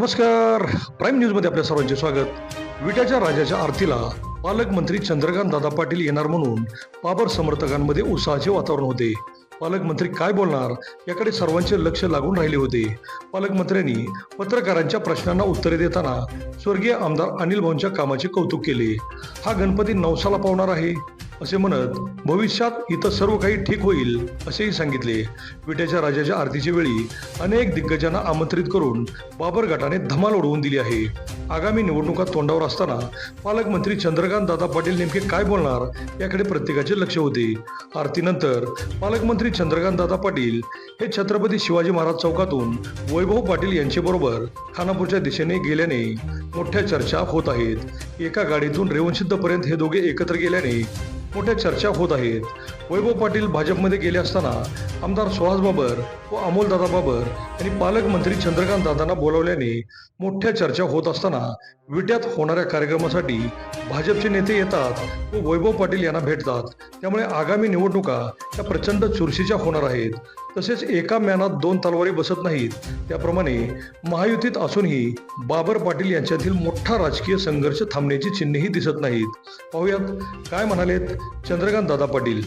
नमस्कार. प्राईम न्यूजमध्ये आपल्या सर्वांचे स्वागत. विट्याच्या राजाच्या आरतीला पालकमंत्री चंद्रकांत दादा पाटील येणार म्हणून बाबर समर्थकांमध्ये उत्साहाचे वातावरण होते. पालकमंत्री काय बोलणार? याकडे सर्वांचे लक्ष लागून राहिले होते. पालकमंत्र्यांनी पत्रकारांच्या प्रश्नांना उत्तरे देताना स्वर्गीय आमदार अनिल भाऊंच्या कामाचे कौतुक केले. हा गणपती नवसाला पावणार आहे. असे म्हणत भविष्यात इथं सर्व काही ठीक होईल असेही सांगितले. विट्याच्या राजाच्या आरतीच्या वेळी अनेक दिग्गजांना आमंत्रित करून बाबर गटाने धमाल उडवून दिली आहे. आगामी निवडणुका तोंडावर असताना पालकमंत्री चंद्रकांत दादा पाटील नेमके काय बोलणार याकडे प्रत्येकाचे लक्ष होते. आरतीनंतर पालकमंत्री चंद्रकांत दादा पाटील हे छत्रपती शिवाजी महाराज चौकातून वैभव पाटील यांच्याबरोबर खानापूरच्या दिशेने गेल्याने मोठ्या चर्चा होत आहेत. एका गाडीतून रेवणसिद्धपर्यंत हे दोघे एकत्र गेल्याने मोठ्या चर्चा होत आहेत. वैभव पाटील भाजपमध्ये गेले असताना आमदार सुहास बाबर व अमोलदादा बाबर आणि पालकमंत्री चंद्रकांत दादांना बोलावल्याने मोठ्या चर्चा होत असताना विट्यात होणाऱ्या कार्यक्रमासाठी भाजपचे नेते येतात व वैभव पाटील यांना भेटतात. त्यामुळे आगामी निवडणुका या प्रचंड चुरशीच्या होणार आहेत. तसेच एका म्यानात दोन तलवारी बसत नाहीत. त्याप्रमाणे महायुतीत असूनही बाबर पाटील यांच्यातील मोठा राजकीय संघर्ष थांबण्याची चिन्हेही दिसत नाहीत. पाहुयात काय म्हणालेत चंद्रकांत दादा पाटील.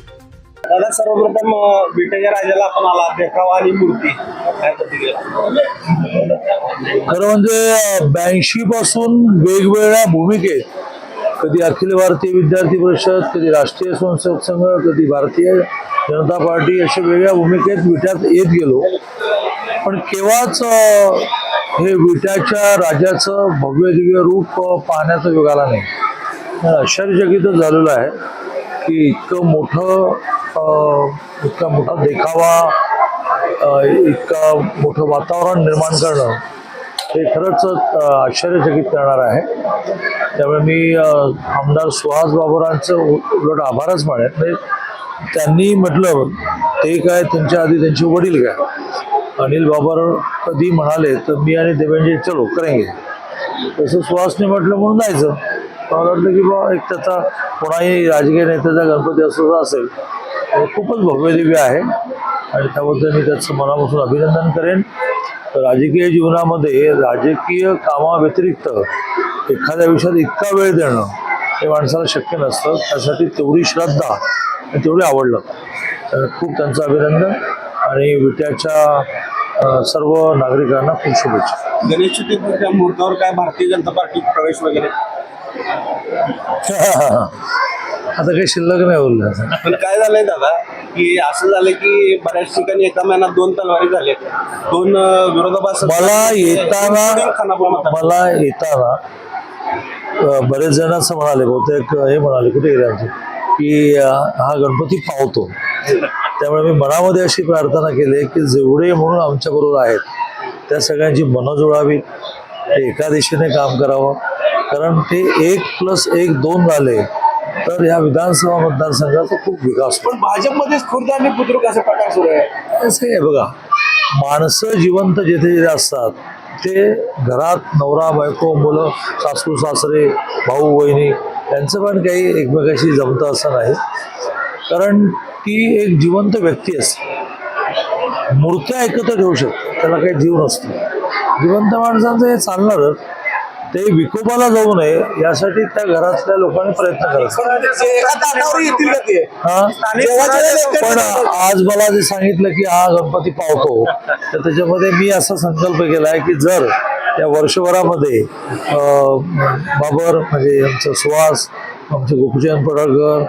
दादा सर्वप्रथम विटेच्या राजाला आपण आला. देखावा आणि मूर्ती खरं म्हणजे ब्याऐंशी पासून वेगवेगळ्या भूमिकेत कधी अखिल भारतीय विद्यार्थी परिषद कधी राष्ट्रीय स्वयंसेवक संघ कधी भारतीय जनता पार्टी अशा वेगळ्या भूमिकेत विट्यात येत गेलो. पण केव्हाच हे विट्याच्या राजाचं भव्य दिव्य रूप पाहण्याचा योग आला नाही. आश्चर्यचकित आश्चर्यचकितच झालेलं आहे की इतकं मोठं इतका मोठा देखावा इतका मोठं वातावरण निर्माण करणं हे खरंच आश्चर्यचकित करणार आहे. त्यामुळे मी आमदार सुहास बाबुरांचं उ- उलट आभारच मानेन. म्हणजे त्यांनी म्हटलं ते काय त्यांच्या आधी त्यांचे वडील काय? अनिल बाबर कधी म्हणाले तर मी आणि देवेंद्र चलो करेंगे तसं सुहासने म्हटलं म्हणून जायचं मला वाटलं की बा एक त्याचा कोणाही राजकीय नेत्याचा गणपती असं असेल. खूपच भव्यदिव्य आहे. आणि त्याबद्दल मी त्याचं मनापासून अभिनंदन करेन. राजकीय जीवनामध्ये राजकीय कामाव्यतिरिक्त एखाद्या विषयात इतका वेळ देणं हे माणसाला शक्य नसतं. त्यासाठी तेवढी श्रद्धा आणि तेवढी आवड लागतं खूप त्यांचं अभिनंदन आणि विट्याच्या सर्व नागरिकांना खूप शुभेच्छा. गणेश चतुर्थीच्या मुहूर्तावर काय भारतीय जनता पार्टी प्रवेश वगैरे? आता काही शिल्लक नाही बोललं. काय झालंय दादा? की असं झालं की बऱ्याच ठिकाणी एका महिन्यात दोन तलवारी झाले दोन विरोधाभास मला येताना मला येताना बरेच जण असं म्हणाले बहुतेक हे म्हणाले कुठे गेले आमचे की हा गणपती पावतो. त्यामुळे मी मनामध्ये अशी प्रार्थना केली की जेवढे म्हणून आमच्या बरोबर आहेत त्या सगळ्यांची मनं जुळावी ते एका दिशेने काम करावं. कारण ते एक प्लस एक दोन झाले तर ह्या विधानसभा मतदारसंघाचा खूप विकास. पण भाजपमध्येच खुर्द आणि बुद्रुक असा प्रकार सुरू आहे असं आहे बघा माणसं जिवंत जिथे जिथे असतात ते घरात नवरा बायको मुलं सासू सासरे भाऊ बहिणी त्यांचं पण काही एकमेकाशी जमतं असं नाही. कारण ती एक जिवंत व्यक्ती असते. मूर्त्या एकत्र ठेवू शकते त्याला काही जीव नसतो. जिवंत माणसांचं हे चालणारच. ते विकोपाला जाऊ नये यासाठी त्या घरातल्या लोकांनी प्रयत्न करायचा पण आज मला जे सांगितलं की हा गणपती पावतो. तर त्याच्यामध्ये मी असा संकल्प केला आहे की जर या वर्षभरामध्ये बाबर म्हणजे आमचा सुहास आमचे गोपीचंद पडळकर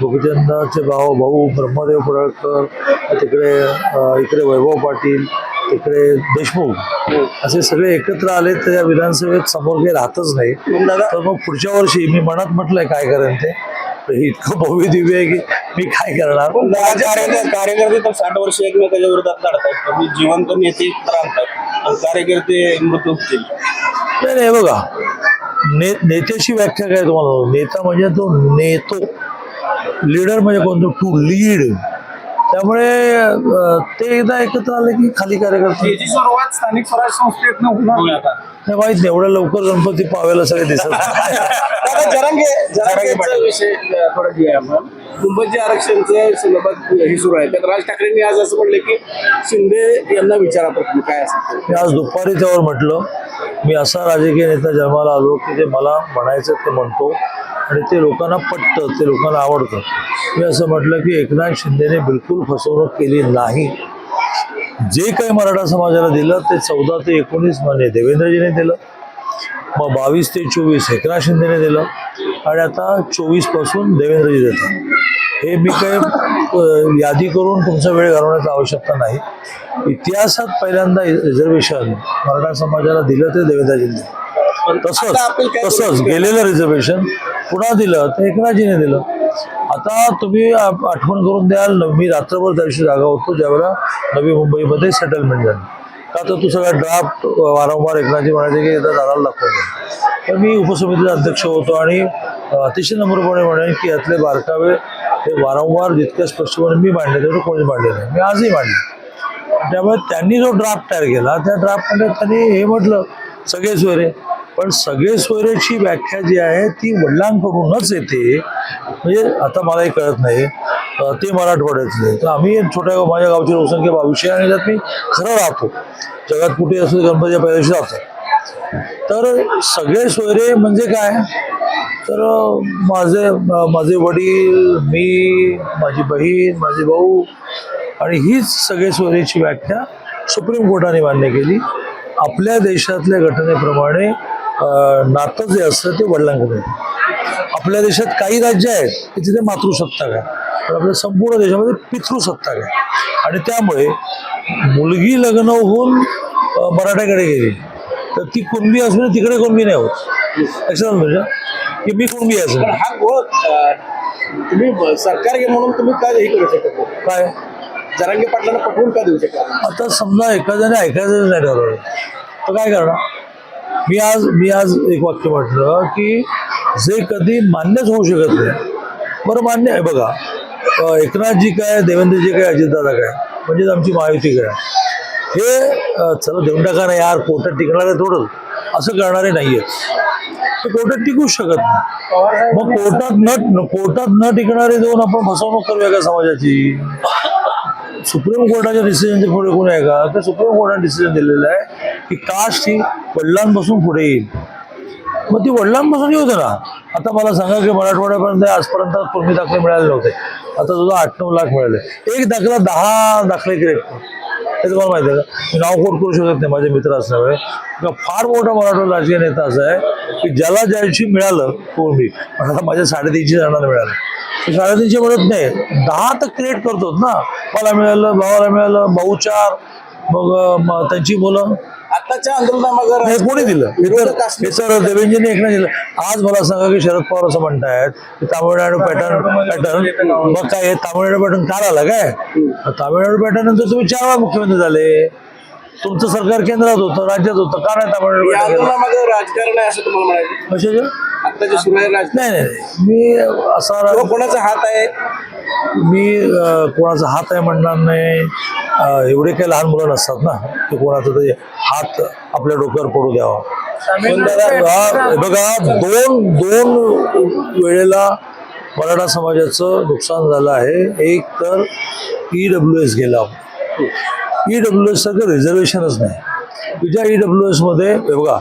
गोपीचंदाचे भाऊ भाऊ ब्रह्मदेव पडळकर तिकडे इकडे वैभव पाटील तिकडे देशमुख असे सगळे एकत्र आले तर या विधानसभेत समोर काही राहतच नाही. तर मग पुढच्या वर्षी मी मनात म्हटलंय काय करेन ते? तर हे इतकं भव्य दिव्य आहे की मी काय करणार? कार्यकर्ते तर साठ वर्ष एकमेकाच्या विरोधात लढतात जिवंत नेते आणि कार्यकर्ते मृत होतील. नाही नाही बघा. ने नेत्याची व्याख्या काय तुम्हाला नेता म्हणजे तो नेतो. लीडर म्हणजे कोणतो? टू लीड त्यामुळे ते एकदा एकत्र आले की खाली कार्यकर्ते याची सुरुवात स्थानिक स्वराज संस्थेतनं होणार. आता. नाही माहीत नाही एवढ्या लवकर गणपती पावेला सगळे दिसत जरांगे जरांगेचा विषय अ, थोडा घेऊया आपण. मुंबईचे आरक्षणच्या संदर्भात हे सुरू आहे. त्यात राज ठाकरेंनी आज असं म्हणले की शिंदे यांना विचारा प्रश्न काय असेल ते. मी आज दुपारी त्यावर म्हटलं मी असा राजकीय नेता जन्माला आलो की जे मला म्हणायचं ते म्हणतो. आणि ते लोकांना पटतं ते लोकांना आवडतं. मी असं म्हटलं की एकनाथ शिंदेने बिलकुल फसवणूक केली नाही. जे काही मराठा समाजाला दिलं ते चौदा ते एकोणीस मान्य देवेंद्रजीने दिलं मग बावीस ते चोवीस एकनाथ शिंदेने दिलं आणि आता चोवीसपासून देवेंद्रजी देतात. हे मी काही यादी करून तुमचा वेळ घालवण्याची आवश्यकता नाही. इतिहासात पहिल्यांदा रिझर्वेशन मराठा समाजाला दिलं ते देवेंद्रजीने दिलं. तसंच तसंच? गेलेलं रिझर्वेशन पुन्हा दिलं? तर एकनाथजीने दिलं. आता तुम्ही आठवण करून द्याल मी रात्रभर त्या दिवशी जागा होतो ज्यावेळेला नवी मुंबईमध्ये सेटलमेंट झाली. का तर तू सगळा ड्राफ्ट वारंवार एकनाथजी म्हणायचे की एकदा दादाला दाखवतो तर मी उपसमितीचा अध्यक्ष होतो आणि अतिशय नम्रपणे म्हणेन की यातले बारकावे हे वारंवार जितक्या स्पष्टपणे मी मांडले तेवढं कोणी मांडले नाही. मी आजही मांडले. त्यामुळे त्यांनी जो ड्राफ्ट तयार केला त्या ड्राफ्टमध्ये त्यांनी हे म्हटलं सगळे सोयरे पण सगळे सोयरेची व्याख्या जी आहे ती वडिलांकडूनच येते. म्हणजे आता मलाही कळत नाही. ते मराठवाड्यातले तर आम्ही छोट्या माझ्या गावची लोकसंख्या बावीसशे आणि त्यात मी खरं राहतो. जगात कुठे असं गणपतीच्या पहिल्या दिवशी राहतो तर सगळे सोयरे म्हणजे काय? तर माझे माझे वडील मी माझी बहीण माझे भाऊ आणि हीच सगळे सोयरीची व्याख्या सुप्रीम कोर्टाने मान्य केली. आपल्या देशातल्या घटनेप्रमाणे नातं जे असतं ते वडिलांकडे. आपल्या देशात काही राज्य आहेत की तिथे मातृसत्ताक आहे. पण आपल्या संपूर्ण देशामध्ये पितृसत्ताक आहे. आणि त्यामुळे मुलगी लग्न होऊन मराठ्याकडे गेली तर ती कुणबी असून तिकडे कुणबी नाही होत. लक्षात आलं तुझ्या? की मी कुणबी असेल हा तुम्ही सरकार घे म्हणून तुम्ही काय हे करू शकत? काय? जरांगे पाटलांना पटवून का देऊ शकत आता समजा एखाद्याने ऐकायचं नाही ठरवलं तर काय करणार? मी आज मी आज एक वाक्य म्हटलं की जे कधी मान्यच होऊ शकत नाही बरं मान्य आहे बघा. एकनाथजी काय देवेंद्रजी काय अजितदादा काय म्हणजेच आमची महायुती काय. हे चला देऊन टाका ना यार कोर्टात टिकणार आहे थोडं असं करणारे नाही आहेत ते कोर्टात टिकूच शकत नाही. मग कोर्टात न कोर्टात न टिकणारे देऊन आपण फसवणूक करूया का समाजाची? सुप्रीम कोर्टाच्या डिसिजनच्या पुढे कोण आहे का? तर सुप्रीम कोर्टाने डिसिजन दिलेलं आहे की कास्ट ही वडिलांपासून पुढे येईल. मग ती वडिलांपासून येऊ ना आता मला सांगा की मराठवाड्यापर्यंत आजपर्यंत पूर्वी दाखले मिळाले नव्हते. आता सुद्धा आठ नऊ लाख मिळाले. एक दाखला दहा दाखले क्रिएट हे तुम्हाला माहिती आहे का? मी नाव कोट करू शकत नाही माझे मित्र असल्यामुळे फार मोठा मराठवाडा राजकीय नेता असा आहे की ज्याला ज्याशी मिळालं पूर्वी पण आता माझ्या साडेतीनशे जणांना मिळालं. साडेतीनशे म्हणत नाही दहा तर क्रिएट करतो ना. मला मिळालं भावाला मिळालं भाऊ चार मग त्यांची मुलं. आताच्या कोणी दिलं? तर विरोधक असले- तर देवेंद्रने एकनं दिलं. आज मला सांगा की शरद पवार असं म्हणतायत की तामिळनाडू पॅटर्न पॅटर्न. मग काय तामिळनाडू पॅटर्न काल आला काय? तामिळनाडू पॅटर्न नंतर तुम्ही चार वेळा मुख्यमंत्री झाले. तुमचं सरकार केंद्रात होतं राज्यात होतं. का नाही तामिळनाडू राजकारण आहे असं तुम्हाला म्हणायचं सुरू आहे राजकारण नाही नाही नाही. मी असा कोणाचा हात आहे? मी अं, कोणाचा हात आहे म्हणणार नाही. अं, एवढे काही लहान मुलं नसतात ना की कोणाचा तरी हात आपल्या डोक्यावर पडू द्यावा. पण दादा, हा, बघा दोन दोन वेळेला मराठा समाजाचं नुकसान झालं आहे. एक तर ई डब्ल्यू एस गेला. ई डब्ल्यू एस सारखं रिझर्वेशनच नाही. तुझ्या ई डब्ल्यू एसमध्ये हे बघा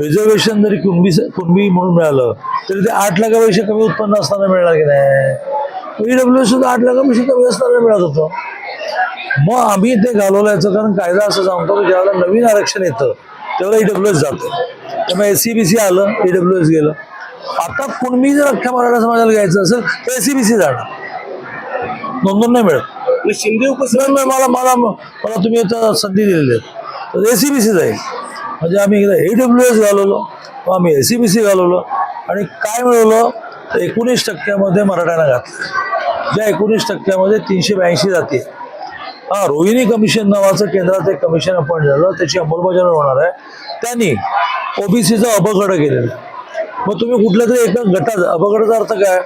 रिझर्वेशन जरी कुणबी कुणबी म्हणून मिळालं तरी ते आठ लाखापेक्षा कमी उत्पन्न असताना मिळणार की नाही? ई डब्ल्यू एस सुद्धा आठ लाखापेक्षा कमी असताना मिळत होतं. मग आम्ही ते घालवलं याचं कारण कायदा असं सांगतो की ज्यावेळेला नवीन आरक्षण येतं त्यावेळेला ईडब्ल्यू एस जातं. त्यामुळे एस सी बी सी आलं ईडब्ल्यू एस गेलं. आता कुणबी जर अख्ख्या मराठा समाजाला घ्यायचं असेल तर एस सी बी सी जाणार. नोंदून नाही मिळत. शिंदे नाही, मला मला मला तुम्ही संधी दिलेली आहे तर ए सी बी सी जाईल. म्हणजे आम्ही एकदा ए डब्ल्यू एस घालवलं मग आम्ही ए सी बी सी घालवलं आणि काय मिळवलं? तर एकोणीस टक्क्यामध्ये मराठ्यांना घातलं. ज्या एकोणीस टक्क्यामध्ये तीनशे ब्याऐंशी जाते हा रोहिणी कमिशन नावाचं केंद्रात एक कमिशन अपॉइंट झालं. त्याची अंमलबजावणी होणार आहे. त्यांनी ओबीसीचा अपघड केलेला. आहे. मग तुम्ही कुठल्या तरी एका गटात अपगडाचा अर्थ काय?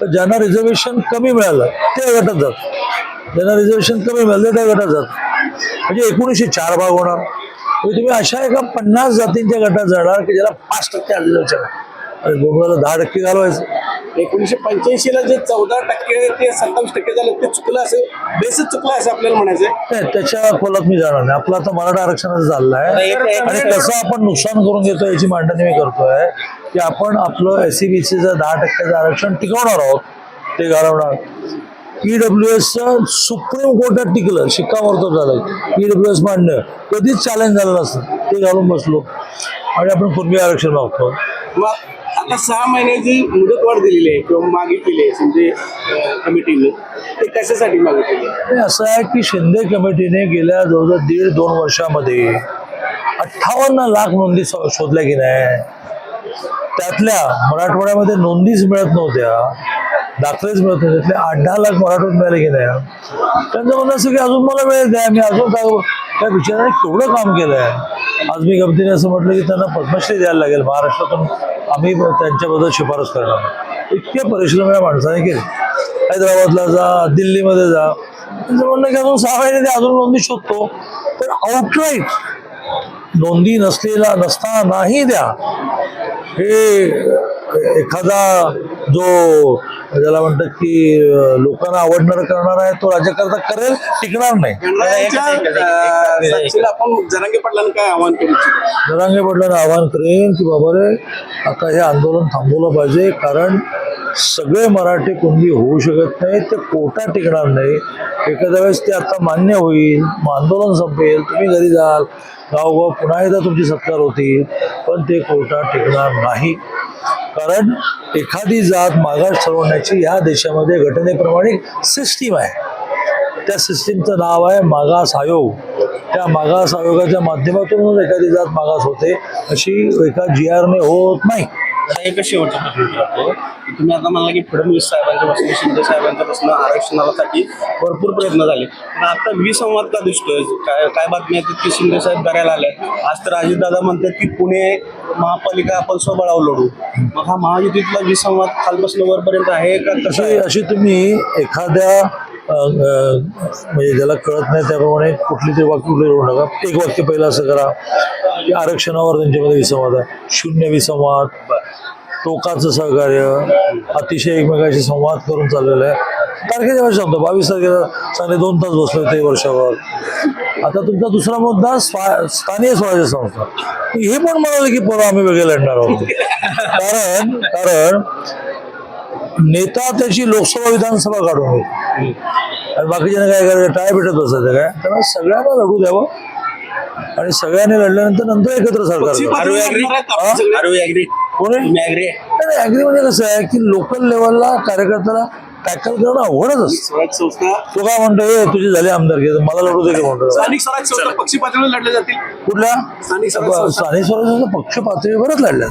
तर ज्यांना रिझर्वेशन कमी मिळालं त्या गटात जात ज्यांना रिझर्वेशन कमी मिळालं त्या गटात जात म्हणजे एकोणीसशे चार भाग होणार. म्हणजे तुम्ही अशा एका पन्नास जातींच्या गटात जाणार की ज्याला पाच टक्के आहे आणि बोमला दहा टक्के घालवायचं. एकोणीशे पंच्याऐंशी ला जे चौदा टक्के ते सत्तावीस टक्के झाले ते चुकलं असं बेसच चुकलं असं आपल्याला म्हणायचं नाही त्याच्या खोलात मी जाणार नाही. आपलं आता मराठा आरक्षणाचं एक- एक- आणि कसं आपण नुकसान करून घेतो याची मांडणी मी करतोय. की आपण आपलं एस सी बी सीचं दहा टक्क्याचं आरक्षण टिकवणार आहोत. ते घालवणार. ईडब्ल्यू एसचं सुप्रीम कोर्टात टिकलं शिक्कामोर्तब झालं ईडब्ल्यू एस मांडणं कधीच चॅलेंज झालं नसतं. ते घालून बसलो. आणि आपण पूर्वी आरक्षण मागतो. मग आता सहा महिन्याची मुदतवाढ दिलेली आहे किंवा मागितलेली आहे म्हणजे अं, कमिटीने ते कशासाठी मागितलेली असं आहे की शिंदे कमिटीने गेल्या जवळजवळ दीड दोन वर्षामध्ये अठ्ठावन्न लाख नोंदी शोधल्या की नाही? त्यातल्या मराठवाड्यामध्ये नोंदीच मिळत नव्हत्या. दाखलेच मिळत होते. आठ दहा लाख मराठवाड्यात मिळाले गेले. त्यांचं म्हणणं असं की अजून मला वेळ द्या. मी अजून काय त्या विचाराने केवढं काम केलं आहे आज मी गमतीने असं म्हटलं की त्यांना पद्मश्री द्यायला लागेल. महाराष्ट्रातून आम्ही त्यांच्याबद्दल शिफारस करणार. इतके परिश्रम या माणसाने केले. हैदराबादला जा दिल्लीमध्ये जा. त्यांचं म्हणणं की अजून सहा महिने ते अजून नोंदी शोधतो. तर आउटराईट नोंदी नसलेला नसता नाही द्या. हे एखादा जो त्याला म्हणतात की लोकांना आवडणार करणार आहे तो राज्यकर्ता करेल टिकणार नाही. आपण जरांगे पाटलांना काय आव्हान करू इच्छितो? जरांगे पाटलांना आवाहन करेन की बाबा रे आता हे आंदोलन थांबवलं पाहिजे कारण सगळे मराठी कुणबी होऊ शकत नाही ते कोटा टिकणार नाही. एखाद्या वेळेस ते आता मान्य होईल मग आंदोलन संपेल तुम्ही घरी जाल. गावगाव पुन्हा एकदा तुमची सत्कार होतील पण ते कोटा टिकणार नाही. कारण एखादी जात मागास ठरवण्याची ह्या देशामध्ये घटनेप्रमाणे सिस्टीम आहे. त्या सिस्टीमचं नाव आहे मागास आयोग. त्या मागास आयोगाच्या माध्यमातूनच एखादी जात मागास होते अशी एका जी आरने होत नाही. एकच शेवटचा प्रश्न विचारतो की तुम्ही आता म्हणला की फडणवीस साहेबांच्या पासून शिंदे साहेबांच्या पासून आरक्षणासाठी भरपूर प्रयत्न झाले. पण आता विसंवाद का दिसतोय? काय काय बातमी येतात की शिंदे साहेब करायला आले आज तर अजितदादा म्हणतात की पुणे महापालिका आपण स्वबळावर लढू मग हा महायुतीतला विसंवाद खालपासून वरपर्यंत आहे का कसं अशी तुम्ही एखाद्या म्हणजे ज्याला कळत नाही त्याप्रमाणे कुठली तरी वाक्य कुठली करू नका. एक वाक्य पहिलं असं करा की आरक्षणावर त्यांच्यामध्ये विसंवाद आहे. शून्य विसंवाद. टोकाचं सहकार्य अतिशय एकमेकाशी संवाद करून चाललेलं आहे. तारखेच्या वेळेस सांगतो बावीस तारखेला चांगले दोन तास बसले होते वर्षावर. आता तुमचा दुसरा मुद्दा स्वा- स्थानीय स्वराज्य संस्था. हे पण म्हणाले की परवा आम्ही वेगळे लढणार आहोत. कारण कारण नेता त्याची लोकसभा विधानसभा काढून घेईल आणि बाकीच्याने काय करायचं टाय भेटत बसायचं काय? त्यामुळे सगळ्यांना लढू द्यावं. आणि सगळ्यांनी लढल्यानंतर नंतर एकत्र सरकार कोणी? नाही म्हणजे कसं आहे की लोकल लेवलला कार्यकर्त्याला टॅकल करणं अवघडच असतं. स्वराज संस्था तो काय म्हणतो "ए, तुझी झाली आमदारकी मला लढू दे की म्हणतो स्थानिक स्वराज संस्था पक्षी पातळीवर लढल्या जातील. कुठल्या? स्थानिक स्वराज संस्था. स्थानिक स्वराज्याच्या पक्ष पातळीवरच लढल्या